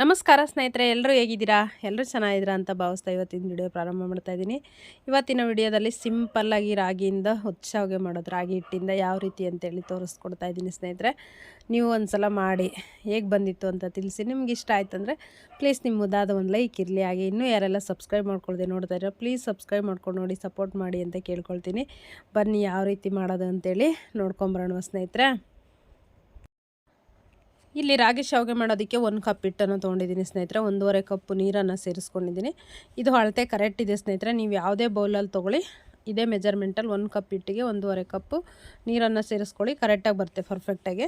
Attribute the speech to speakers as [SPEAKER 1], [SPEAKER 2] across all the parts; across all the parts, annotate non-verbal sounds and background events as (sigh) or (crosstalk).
[SPEAKER 1] ನಮಸ್ಕಾರ ಸ್ನೇಹಿತರೆ ಎಲ್ಲರೂ ಹೇಗಿದ್ದೀರಾ? ಎಲ್ಲರೂ ಚೆನ್ನಾಗಿದ್ದೀರಾ ಅಂತ ಭಾವಿಸ್ತಾ ಇವತ್ತಿನ ವಿಡಿಯೋ ಪ್ರಾರಂಭ ಮಾಡ್ತಾ ಇದ್ದೀನಿ. ಇವತ್ತಿನ ವಿಡಿಯೋದಲ್ಲಿ ಸಿಂಪಲ್ಲಾಗಿ ರಾಗಿಯಿಂದ ಹೊಚ್ಚಾವಿಗೆ ಮಾಡೋದು, ರಾಗಿ ಹಿಟ್ಟಿಂದ ಯಾವ ರೀತಿ ಅಂತೇಳಿ ತೋರಿಸ್ಕೊಡ್ತಾ ಇದ್ದೀನಿ ಸ್ನೇಹಿತರೆ. ನೀವು ಒಂದು ಸಲ ಮಾಡಿ, ಹೇಗೆ ಬಂದಿತ್ತು ಅಂತ ತಿಳಿಸಿ. ನಿಮ್ಗೆ ಇಷ್ಟ ಆಯ್ತಂದರೆ ಪ್ಲೀಸ್ ನಿಮ್ಮ ಮುದ್ದಾದ ಒಂದು ಲೈಕ್ ಇರಲಿ. ಹಾಗೆ ಇನ್ನೂ ಯಾರೆಲ್ಲ ಸಬ್ಸ್ಕ್ರೈಬ್ ಮಾಡ್ಕೊಳ್ದೆ ನೋಡ್ತಾ ಇರೋ ಪ್ಲೀಸ್ ಸಬ್ಸ್ಕ್ರೈಬ್ ಮಾಡ್ಕೊಂಡು ನೋಡಿ ಸಪೋರ್ಟ್ ಮಾಡಿ ಅಂತ ಕೇಳ್ಕೊಳ್ತೀನಿ. ಬನ್ನಿ ಯಾವ ರೀತಿ ಮಾಡೋದು ಅಂತೇಳಿ ನೋಡ್ಕೊಂಬರೋಣ ಸ್ನೇಹಿತರೆ. ಇಲ್ಲಿ ರಾಗಿ ಶಾವಿಗೆ ಮಾಡೋದಕ್ಕೆ ಒಂದು ಕಪ್ ಹಿಟ್ಟನ್ನು ತೊಗೊಂಡಿದ್ದೀನಿ ಸ್ನೇಹಿತರೆ, ಒಂದೂವರೆ ಕಪ್ಪು ನೀರನ್ನು ಸೇರಿಸ್ಕೊಂಡಿದ್ದೀನಿ. ಇದು ಅಳತೆ ಕರೆಕ್ಟ್ ಇದೆ ಸ್ನೇಹಿತರೆ, ನೀವು ಯಾವುದೇ ಬೌಲಲ್ಲಿ ತೊಗೊಳ್ಳಿ. ಇದೇ ಮೆಜರ್ಮೆಂಟಲ್ಲಿ ಒಂದು ಕಪ್ ಹಿಟ್ಟಿಗೆ ಒಂದೂವರೆ ಕಪ್ಪು ನೀರನ್ನು ಸೇರಿಸ್ಕೊಳ್ಳಿ. ಕರೆಕ್ಟಾಗಿ ಬರುತ್ತೆ ಪರ್ಫೆಕ್ಟಾಗಿ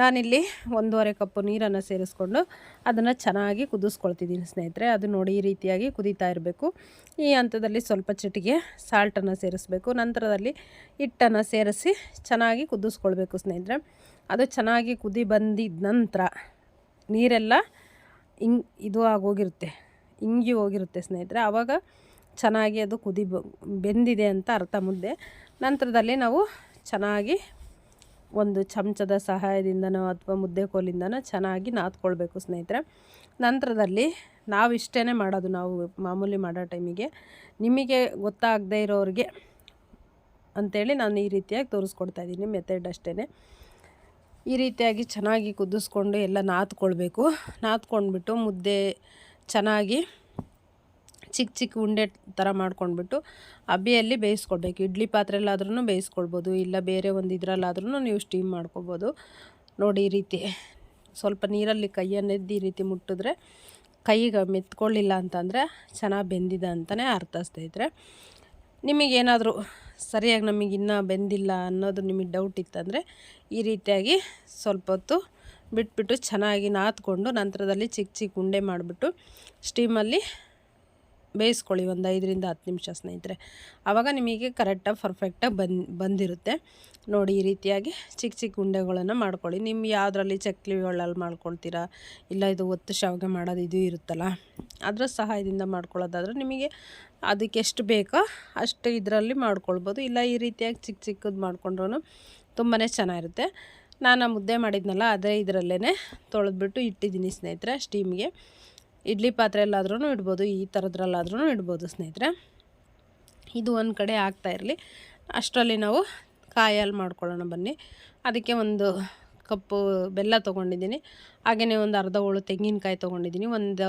[SPEAKER 1] ನಾನಿಲ್ಲಿ ಒಂದೂವರೆ ಕಪ್ಪು ನೀರನ್ನು ಸೇರಿಸ್ಕೊಂಡು ಅದನ್ನು ಚೆನ್ನಾಗಿ ಕುದಿಸ್ಕೊಳ್ತಿದ್ದೀನಿ ಸ್ನೇಹಿತರೆ. ಅದು ನೋಡಿ ಈ ರೀತಿಯಾಗಿ ಕುದೀತಾ ಇರಬೇಕು. ಈ ಹಂತದಲ್ಲಿ ಸ್ವಲ್ಪ ಚಿಟಿಗೆ ಸಾಲ್ಟನ್ನು ಸೇರಿಸ್ಬೇಕು. ನಂತರದಲ್ಲಿ ಹಿಟ್ಟನ್ನು ಸೇರಿಸಿ ಚೆನ್ನಾಗಿ ಕುದಿಸ್ಕೊಳ್ಬೇಕು ಸ್ನೇಹಿತರೆ. ಅದು ಚೆನ್ನಾಗಿ ಕುದಿ ಬಂದಿದ್ದ ನಂತರ ನೀರೆಲ್ಲ ಹಿಂಗ್ ಇದು ಆಗೋಗಿರುತ್ತೆ ಹಿಂಗಿ ಹೋಗಿರುತ್ತೆ ಸ್ನೇಹಿತರೆ. ಆವಾಗ ಚೆನ್ನಾಗಿ ಅದು ಕುದಿ ಬೆಂದಿದೆ ಅಂತ ಅರ್ಥ ಮುದ್ದೆ ನಂತರದಲ್ಲಿ ನಾವು ಚೆನ್ನಾಗಿ ಒಂದು ಚಮಚದ ಸಹಾಯದಿಂದನೋ ಅಥವಾ ಮುದ್ದೆ ಕೋಲಿಂದನೋ ಚೆನ್ನಾಗಿ ನಾದ್ಕೊಳ್ಬೇಕು ಸ್ನೇಹಿತರೆ. ನಂತರದಲ್ಲಿ ನಾವು ಇಷ್ಟೇ ಮಾಡೋದು ನಾವು ಮಾಮೂಲಿ ಮಾಡೋ ಟೈಮಿಗೆ. ನಿಮಗೆ ಗೊತ್ತಾಗದೇ ಇರೋರಿಗೆ ಅಂಥೇಳಿ ನಾನು ಈ ರೀತಿಯಾಗಿ ತೋರಿಸ್ಕೊಡ್ತಾ ಇದ್ದೀನಿ ಮೆಥಡ್ ಅಷ್ಟೇ ಈ ರೀತಿಯಾಗಿ ಚೆನ್ನಾಗಿ ಕುದಿಸ್ಕೊಂಡು ಎಲ್ಲ ನಾದ್ಕೊಳ್ಬೇಕು. ನಾದ್ಕೊಂಡ್ಬಿಟ್ಟು ಮುದ್ದೆ ಚೆನ್ನಾಗಿ ಚಿಕ್ಕ ಚಿಕ್ಕ ಉಂಡೆ ಥರ ಮಾಡ್ಕೊಂಡ್ಬಿಟ್ಟು ಅಬ್ಬಿಯಲ್ಲಿ ಬೇಯಿಸ್ಕೊಳ್ಬೇಕು ಇಡ್ಲಿ ಪಾತ್ರೆಯಲ್ಲಾದ್ರೂ ಬೇಯಿಸ್ಕೊಳ್ಬೋದು, ಇಲ್ಲ ಬೇರೆ ಒಂದು ಇದರಲ್ಲಾದ್ರೂ ನೀವು ಸ್ಟೀಮ್ ಮಾಡ್ಕೊಬೋದು ನೋಡಿ ಈ ರೀತಿ. ಸ್ವಲ್ಪ ನೀರಲ್ಲಿ ಕೈಯನ್ನೆದ್ದು ಈ ರೀತಿ ಮುಟ್ಟಿದ್ರೆ ಕೈಗೆ ಮೆತ್ಕೊಳ್ಳಿಲ್ಲ ಅಂತಂದರೆ ಚೆನ್ನಾಗಿ ಬೆಂದಿದೆ ಅಂತಲೇ ಅರ್ಥ ಸ್ನೇಹಿತರೆ ನಿಮಗೇನಾದರೂ ಸರಿಯಾಗಿ ನಮಗೆ ಇನ್ನೂ ಬೆಂದಿಲ್ಲ ಅನ್ನೋದು ನಿಮಗೆ ಡೌಟ್ ಇತ್ತಂದರೆ ಈ ರೀತಿಯಾಗಿ ಸ್ವಲ್ಪ ಹೊತ್ತು ಬಿಟ್ಬಿಟ್ಟು ಚೆನ್ನಾಗಿ ನಾತ್ಕೊಂಡು ನಂತರದಲ್ಲಿ ಚಿಕ್ಕ ಚಿಕ್ಕ ಉಂಡೆ ಮಾಡಿಬಿಟ್ಟು ಸ್ಟೀಮಲ್ಲಿ ಬೇಯಿಸ್ಕೊಳ್ಳಿ ಒಂದು ಐದರಿಂದ ಹತ್ತು ನಿಮಿಷ ಸ್ನೇಹಿತರೆ. ಆವಾಗ ನಿಮಗೆ ಕರೆಕ್ಟಾಗಿ ಪರ್ಫೆಕ್ಟಾಗಿ ಬಂದು, ಬಂದಿರುತ್ತೆ. ನೋಡಿ ಈ ರೀತಿಯಾಗಿ ಚಿಕ್ಕ ಚಿಕ್ಕ ಉಂಡೆಗಳನ್ನು ಮಾಡ್ಕೊಳ್ಳಿ. ನಿಮ್ಮ ಯಾವುದ್ರಲ್ಲಿ ಚಕ್ಲಿ ಒಳ್ಳಲ್ಲಿ ಮಾಡ್ಕೊಳ್ತೀರಾ? ಇಲ್ಲ ಇದು ಒತ್ತು ಶಾವಿಗೆ ಮಾಡೋದು ಇದು ಇರುತ್ತಲ್ಲ, ಅದರ ಸಹಾಯದಿಂದ ಮಾಡ್ಕೊಳ್ಳೋದಾದ್ರೆ ನಿಮಗೆ ಅದಕ್ಕೆ ಎಷ್ಟು ಬೇಕೋ ಅಷ್ಟು ಇದರಲ್ಲಿ ಮಾಡ್ಕೊಳ್ಬೋದು. ಇಲ್ಲ ಈ ರೀತಿಯಾಗಿ ಚಿಕ್ಕ ಚಿಕ್ಕದು ಮಾಡ್ಕೊಂಡ್ರೂ ತುಂಬಾ ಚೆನ್ನಾಗಿರುತ್ತೆ. ನಾನು ಮುದ್ದೆ ಮಾಡಿದ್ನಲ್ಲ, ಅದೇ ಇದರಲ್ಲೇ ತೊಳೆದ್ಬಿಟ್ಟು ಇಟ್ಟಿದ್ದೀನಿ ಸ್ನೇಹಿತರೆ, ಸ್ಟೀಮ್ಗೆ. ಇಡ್ಲಿ ಪಾತ್ರೆಯಲ್ಲಾದ್ರೂ ಇಡ್ಬೋದು, ಈ ಥರದ್ರಲ್ಲಾದ್ರೂ ಇಡ್ಬೋದು ಸ್ನೇಹಿತರೆ. ಇದು ಒಂದು ಕಡೆ ಆಗ್ತಾ ಇರಲಿ. ಅಷ್ಟರಲ್ಲಿ ನಾವು ಕಾಯಲ್ಲಿ ಮಾಡ್ಕೊಳ್ಳೋಣ ಬನ್ನಿ. ಅದಕ್ಕೆ ಒಂದು ಕಪ್ಪು ಬೆಲ್ಲ ತೊಗೊಂಡಿದ್ದೀನಿ. ಹಾಗೆಯೇ ಒಂದು ಅರ್ಧ ಹೋಳು ತೆಂಗಿನಕಾಯಿ ತೊಗೊಂಡಿದ್ದೀನಿ. ಒಂದು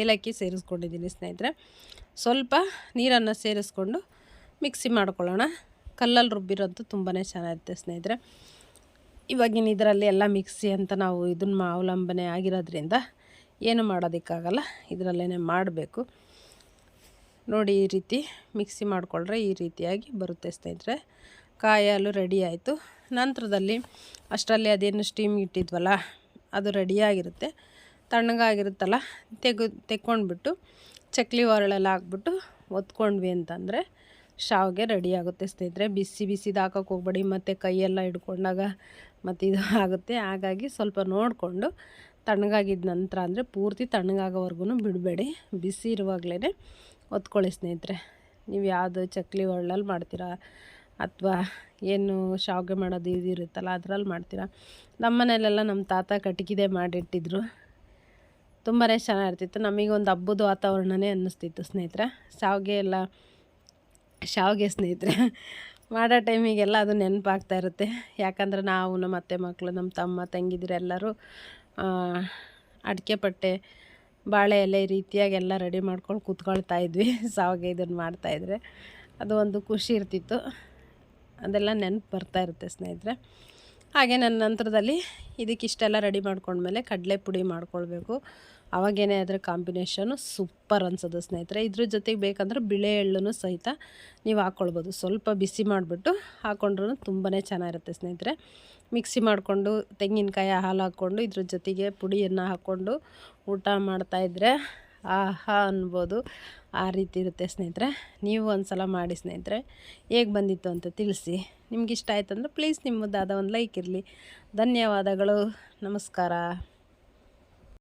[SPEAKER 1] ಏಲಕ್ಕಿ ಸೇರಿಸ್ಕೊಂಡಿದ್ದೀನಿ ಸ್ನೇಹಿತರೆ. ಸ್ವಲ್ಪ ನೀರನ್ನು ಸೇರಿಸ್ಕೊಂಡು ಮಿಕ್ಸಿ ಮಾಡ್ಕೊಳ್ಳೋಣ. ಕಲ್ಲಲ್ಲಿ ರುಬ್ಬಿರೋದು ತುಂಬಾ ಚೆನ್ನಾಗಿರುತ್ತೆ ಸ್ನೇಹಿತರೆ. ಇವಾಗಿನ ಇದರಲ್ಲಿ ಎಲ್ಲ ಮಿಕ್ಸಿ ಅಂತ ನಾವು ಇದನ್ನ ಅವಲಂಬನೆ ಆಗಿರೋದ್ರಿಂದ ಏನು ಮಾಡೋದಕ್ಕಾಗಲ್ಲ ಇದರಲ್ಲೇ ಮಾಡಬೇಕು. ನೋಡಿ ಈ ರೀತಿ ಮಿಕ್ಸಿ ಮಾಡಿಕೊಂಡ್ರೆ ಈ ರೀತಿಯಾಗಿ ಬರುತ್ತೆ ಸ್ನೇಹಿತರೆ. ಕಾಯಿ ಹಾಲು ರೆಡಿ ಆಯಿತು. ನಂತರದಲ್ಲಿ ಅಷ್ಟರಲ್ಲಿ ಅದೇನು ಸ್ಟೀಮ್ ಇಟ್ಟಿದ್ವಲ್ಲ, ಅದು ರೆಡಿಯಾಗಿರುತ್ತೆ ತಣ್ಣಗಾಗಿರುತ್ತಲ್ಲ, ತೆಗೆ, ತೆಕ್ಕೊಂಡ್ಬಿಟ್ಟು ಚಕ್ಲಿ ಒರಳೆಲ್ಲ ಹಾಕ್ಬಿಟ್ಟು ಒತ್ಕೊಂಡ್ವಿ ಅಂತಂದರೆ ಶಾವಿಗೆ ರೆಡಿಯಾಗುತ್ತೆ ಸ್ನೇಹಿತರೆ. ಬಿಸಿ ಬಿಸಿದು ಹಾಕೋಕೆ ಹೋಗ್ಬೇಡಿ, ಮತ್ತು ಕೈಯೆಲ್ಲ ಹಿಡ್ಕೊಂಡಾಗ ಮತ್ತು ಇದು ಆಗುತ್ತೆ. ಹಾಗಾಗಿ ಸ್ವಲ್ಪ ನೋಡಿಕೊಂಡು ತಣ್ಣಗಾಗಿದ್ದ ನಂತರ ಅಂದರೆ ಪೂರ್ತಿ ತಣ್ಣಗಾಗೋವರೆಗೂ ಬಿಡಬೇಡಿ. ಬಿಸಿ ಇರುವಾಗಲೇ ಒತ್ಕೊಳ್ಳಿ ಸ್ನೇಹಿತರೆ. ನೀವು ಯಾವುದು ಚಕ್ಲಿ ಒಳ್ಳಲ್ಲಿ ಮಾಡ್ತೀರಾ ಅಥವಾ ಏನು ಶಾವಿಗೆ ಮಾಡೋದು ಇದು ಇರುತ್ತಲ್ಲ ಅದರಲ್ಲಿ ಮಾಡ್ತೀರಾ? ನಮ್ಮ ಮನೇಲೆಲ್ಲ ನಮ್ಮ ತಾತ ಕಟ್ಕಿದೆ ಮಾಡಿಟ್ಟಿದ್ರು. ತುಂಬಾ ಚೆನ್ನಾಗಿರ್ತಿತ್ತು. ನಮಗೊಂದು ಹಬ್ಬದ ವಾತಾವರಣನೇ ಅನ್ನಿಸ್ತಿತ್ತು ಸ್ನೇಹಿತರೆ. ಶಾವಿಗೆ ಎಲ್ಲ, ಶಾವಿಗೆ ಸ್ನೇಹಿತರೆ, ಮಾಡೋ ಟೈಮಿಗೆಲ್ಲ ಅದು ನೆನಪಾಗ್ತಾ ಇರುತ್ತೆ. ಯಾಕಂದ್ರೆ ನಾವು ನಮ್ಮ ಅತ್ತೆ ಮಕ್ಕಳು ನಮ್ಮ ತಮ್ಮ ತಂಗಿದ್ರೆ ಎಲ್ಲರೂ ಅಡಿಕೆ ಪಟ್ಟೆ, ಬಾಳೆ ಎಲೆ ರೀತಿಯಾಗಿ ಎಲ್ಲ ರೆಡಿ ಮಾಡ್ಕೊಂಡು ಕೂತ್ಕೊಳ್ತಾ ಇದ್ವಿ. (laughs) ಶಾವಿಗೆ ಇದನ್ನು ಮಾಡ್ತಾಯಿದ್ರೆ ಅದು ಒಂದು ಖುಷಿ ಇರ್ತಿತ್ತು. ಅದೆಲ್ಲ ನೆನಪು ಬರ್ತಾ ಇರುತ್ತೆ ಸ್ನೇಹಿತರೆ. ಹಾಗೆ ನನ್ನ ನಂತರದಲ್ಲಿ ಇದಕ್ಕಿಷ್ಟೆಲ್ಲ ರೆಡಿ ಮಾಡ್ಕೊಂಡ್ಮೇಲೆ ಕಡಲೆ ಪುಡಿ ಮಾಡ್ಕೊಳ್ಬೇಕು. ಅವಾಗೇನೇ ಅದರ ಕಾಂಬಿನೇಷನು ಸೂಪರ್ ಅನ್ಸೋದು ಸ್ನೇಹಿತರೆ. ಇದ್ರ ಜೊತೆಗೆ ಬೇಕಂದ್ರೆ ಬಿಳೆ ಎಳ್ಳು ಸಹಿತ ನೀವು ಹಾಕ್ಕೊಳ್ಬೋದು ಸ್ವಲ್ಪ ಬಿಸಿ ಮಾಡಿಬಿಟ್ಟು ಹಾಕ್ಕೊಂಡ್ರೂ ತುಂಬಾ ಚೆನ್ನಾಗಿರುತ್ತೆ ಸ್ನೇಹಿತರೆ. ಮಿಕ್ಸಿ ಮಾಡಿಕೊಂಡು, ತೆಂಗಿನಕಾಯಿ ಹಾಲು ಹಾಕ್ಕೊಂಡು, ಇದ್ರ ಜೊತೆಗೆ ಪುಡಿಯನ್ನು ಹಾಕ್ಕೊಂಡು ಊಟ ಮಾಡ್ತಾಯಿದ್ರೆ ಆಹಾ ಅನ್ಬೋದು. ಆ ರೀತಿ ಇರುತ್ತೆ ಸ್ನೇಹಿತರೆ. ನೀವು ಒಂದು ಸಲ ಮಾಡಿ ಸ್ನೇಹಿತರೆ. ಹೇಗೆ ಬಂದಿತ್ತು ಅಂತ ತಿಳಿಸಿ. ನಿಮ್ಗೆ ಇಷ್ಟ ಆಯ್ತಂದ್ರೆ ಪ್ಲೀಸ್ ನಿಮ್ಮದಾದ ಒಂದು ಲೈಕ್ ಇರಲಿ. ಧನ್ಯವಾದಗಳು. ನಮಸ್ಕಾರ.